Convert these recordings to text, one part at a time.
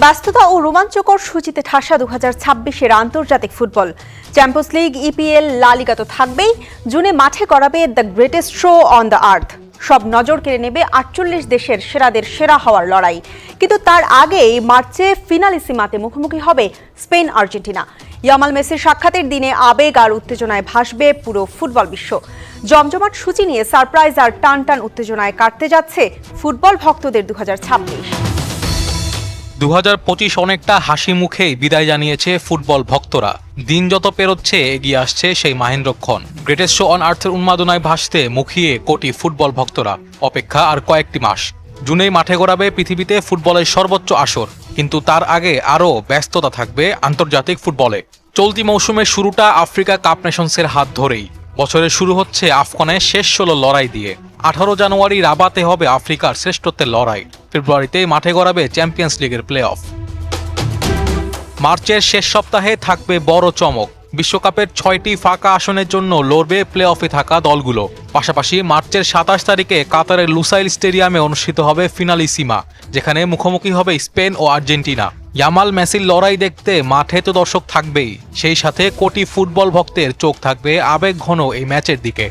ব্যস্ততা ও রোমাঞ্চকর সূচিতে ঠাসা দু হাজার ছাব্বিশের আন্তর্জাতিক football. Champions league EPL La Liga তো থাকবেই। জুনে মাঠে করাবে the greatest show on the earth সব নজর কেড়ে নেবে আটচল্লিশ দেশের সেরাদের সেরা হওয়ার লড়াই। কিন্তু তার আগেই মার্চে ফিনালিসিমাতে মুখোমুখি হবে স্পেন আর্জেন্টিনা। ইয়ামাল মেসির সাক্ষাতের দিনে আবেগ আর উত্তেজনায় ভাসবে পুরো ফুটবল বিশ্ব। জমজমাট সূচি নিয়ে সারপ্রাইজ আর টান টান উত্তেজনায় কাটতে যাচ্ছে ফুটবল ভক্তদের দু হাজার ছাব্বিশ। দু পঁচিশ অনেকটা হাসি মুখেই বিদায় জানিয়েছে ফুটবল ভক্তরা। দিন যত পেরোচ্ছে, এগিয়ে আসছে সেই মাহেন্দ্রক্ষণ গ্রেটেস্ট শো অন আর্থের উন্মাদনায় ভাসতে মুখিয়ে কোটি ফুটবল ভক্তরা। অপেক্ষা আর কয়েকটি মাস। জুনেই মাঠে গড়াবে পৃথিবীতে ফুটবলের সর্বোচ্চ আসর। কিন্তু তার আগে আরও ব্যস্ততা থাকবে আন্তর্জাতিক ফুটবলে। চলতি মৌসুমের শুরুটা আফ্রিকা কাপ নেশনসের হাত ধরেই। বছরের শুরু হচ্ছে আফগানের শেষ ষোলো লড়াই দিয়ে। আঠারো জানুয়ারি রাবাতে হবে আফ্রিকার শ্রেষ্ঠত্বের লড়াই। ফেব্রুয়ারিতে মাঠে গড়াবে চ্যাম্পিয়ন্স লিগের প্লে অফ মার্চের শেষ সপ্তাহে থাকবে বড় চমক। বিশ্বকাপের ছয়টি ফাঁকা আসনের জন্য লড়বে প্লে অফে থাকা দলগুলো। পাশাপাশি মার্চের সাতাশ তারিখে কাতারের লুসাইল স্টেডিয়ামে অনুষ্ঠিত হবে ফিনালি সীমা, যেখানে মুখোমুখি হবে স্পেন ও আর্জেন্টিনা। ইয়ামাল মেসির লড়াই দেখতে মাঠে তো দর্শক থাকবেই, সেই সাথে কোটি ফুটবল ভক্তের চোখ থাকবে আবেগ ঘন এই ম্যাচের দিকে।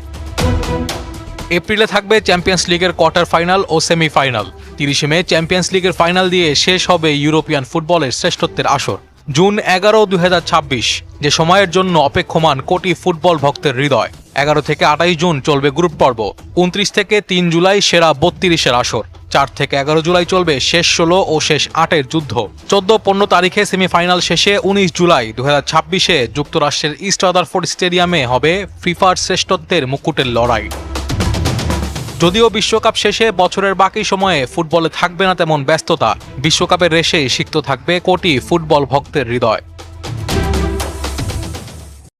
এপ্রিলে থাকবে চ্যাম্পিয়ন্স লিগের কোয়ার্টার ফাইনাল ও সেমিফাইনাল তিরিশে মে চ্যাম্পিয়ন্স লিগের ফাইনাল দিয়ে শেষ হবে ইউরোপিয়ান ফুটবলের শ্রেষ্ঠত্বের আসর। জুন এগারো দুই যে সময়ের জন্য অপেক্ষমান কোটি ফুটবল ভক্তের হৃদয়। এগারো থেকে আটাইশ জুন চলবে গ্রুপ পর্ব। উনত্রিশ থেকে তিন জুলাই সেরা বত্রিশের আসর। চার থেকে এগারো জুলাই চলবে শেষ ষোলো ও শেষ আটের যুদ্ধ। চোদ্দ পনেরো তারিখে সেমিফাইনাল শেষে উনিশ জুলাই দু হাজার ছাব্বিশে যুক্তরাষ্ট্রের ইস্ট আদারফোর্ড স্টেডিয়ামে হবে ফিফার শ্রেষ্ঠত্বের মুকুটের লড়াই। যদিও বিশ্বকাপ শেষে বছরের বাকি সময়ে ফুটবলে থাকবে না তেমন ব্যস্ততা, বিশ্বকাপের রেশেই সিক্ত থাকবে কোটি ফুটবল ভক্তের হৃদয়।